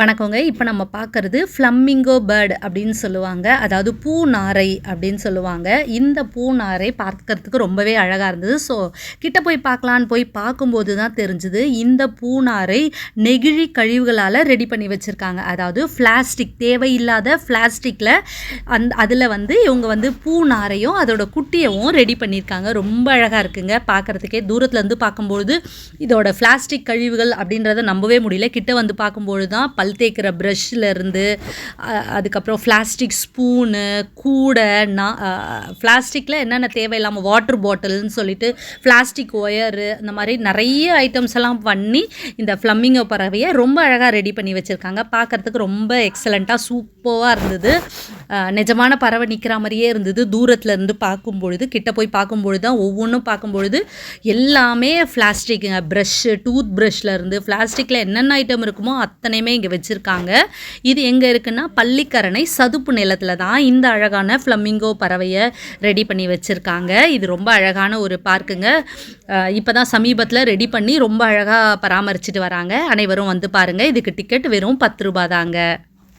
வணக்கங்க. இப்போ நம்ம பார்க்குறது ஃப்ளம்மிங்கோ பேர்டு அப்படின்னு சொல்லுவாங்க. அதாவது பூநாரை அப்படின்னு சொல்லுவாங்க. இந்த பூநாரை பார்க்கறதுக்கு ரொம்பவே அழகாக இருந்தது. ஸோ கிட்ட போய் பார்க்கலான்னு போய் பார்க்கும்போது தான் தெரிஞ்சுது இந்த பூநாரை நெகிழி கழிவுகளால் ரெடி பண்ணி வச்சுருக்காங்க. அதாவது பிளாஸ்டிக் தேவையில்லாத பிளாஸ்டிக்கில் அந் அதில் வந்து இவங்க வந்து பூநாரையும் அதோட குட்டியவும் ரெடி பண்ணியிருக்காங்க. ரொம்ப அழகாக இருக்குங்க. பார்க்குறதுக்கே தூரத்துலேருந்து பார்க்கும்பொழுது இதோட பிளாஸ்டிக் கழிவுகள் அப்படின்றத நம்பவே முடியல. கிட்ட வந்து பார்க்கும்பொழுது தான் பல் தேய்க்கிற ப்ரஷ்லேருந்து அதுக்கப்புறம் பிளாஸ்டிக் ஸ்பூனு கூடை நான் பிளாஸ்டிக்கில் என்னென்ன தேவையில்லாமல் வாட்டர் பாட்டில்னு சொல்லிட்டு பிளாஸ்டிக் ஒயரு இந்த மாதிரி நிறைய ஐட்டம்ஸ் எல்லாம் பண்ணி இந்த ஃப்ளம்மிங்கோ பறவையை ரொம்ப அழகாக ரெடி பண்ணி வச்சுருக்காங்க. பார்க்குறதுக்கு ரொம்ப எக்ஸலண்ட்டாக சூப்பராக இருந்தது. நிஜமான பறவை நிற்கிற மாதிரியே இருந்தது. தூரத்தில் இருந்து பார்க்கும் பொழுது கிட்ட போய் பார்க்கும் பொழுது தான் ஒவ்வொன்றும் பார்க்கும் பொழுது எல்லாமே பிளாஸ்டிக்குங்க ப்ரஷ்ஷு டூத் ப்ரஷ்லேருந்து பிளாஸ்டிக்கில் என்னென்ன ஐட்டம் இருக்குமோ அத்தனையுமே இங்கே வச்சுருக்காங்க. இது எங்கே இருக்குன்னா பள்ளிக்கரணை சதுப்பு நிலத்தில் தான் இந்த அழகான ஃப்ளமிங்கோ பறவையை ரெடி பண்ணி வச்சுருக்காங்க. இது ரொம்ப அழகான ஒரு பார்க்குங்க இப்போ தான் சமீபத்தில் ரெடி பண்ணி ரொம்ப அழகாக பராமரிச்சுட்டு வராங்க. அனைவரும் வந்து பாருங்கள் இதுக்கு டிக்கெட் வெறும் பத்து ரூபா தாங்க.